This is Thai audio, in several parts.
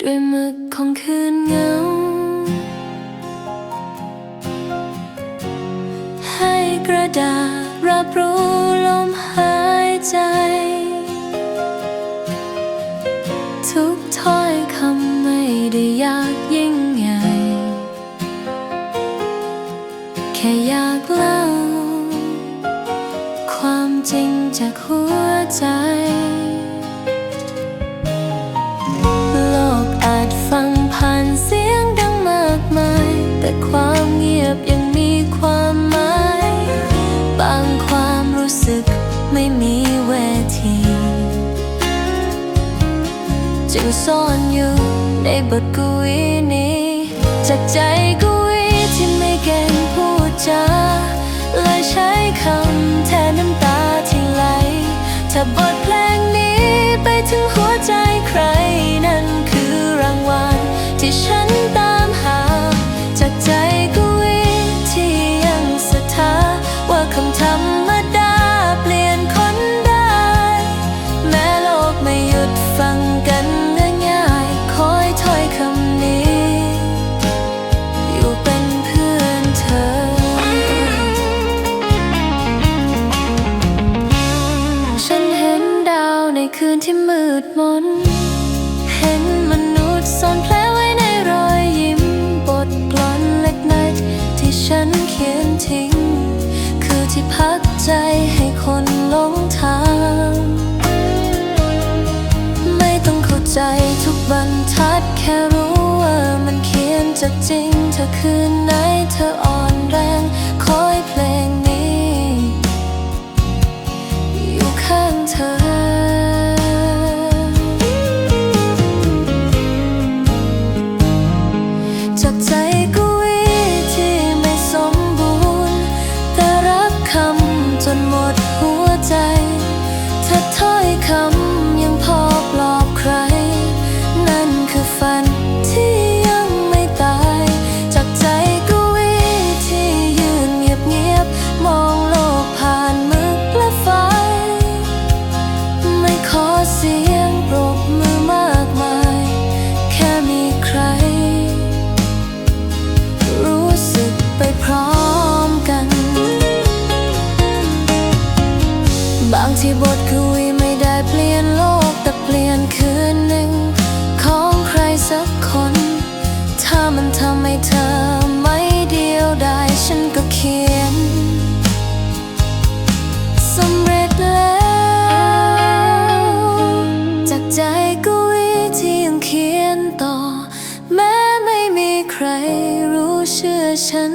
ด้วยมึกของคืนเงา ให้กระดาษรับรู้ลมหายใจ ทุกถ้อยคำไม่ได้ยากยิ่งใหญ่ แค่อยากเล่า ความจริงจากหัวใจ ม่มีเวที จึงซ่อนอยู่ในบทกวีนี้ จากใจกวีที่ไม่เก่งพูดจาเลยใช้คำแทนน้ำตาที่ไหลถ้าบทเพลงนี้ไปถึงหัวใจ ดมน เห็นมนุษย์ซ่อนแผลไว้ในรอยยิ้ม บทกลอนเล็กน้อยที่ฉันเขียนทิ้ง คือที่พักใจให้คนหลงทาง ไม่ต้องเข้าใจทุกบรรทัดแค่รู้ว่ามันเขียนจากจริง เธอคืนไหนเธออ่อนแรงคอยเพลง ที่บทกวีไม่ได้เปลี่ยนโลกแต่เปลี่ยนคืนหนึ่ง ของใครสักคน ถ้ามันทำให้เธอไม่เดียวดายฉันก็เขียน เชื่อฉัน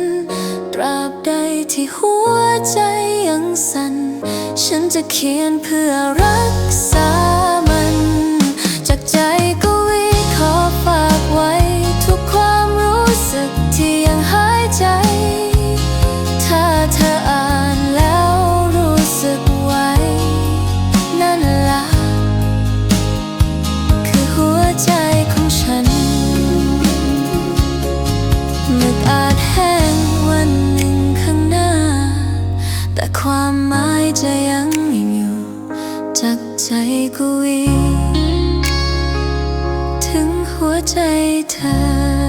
ตราบใดที่หัวใจยังสั่น ฉันจะเขียนเพื่อรักษ กุ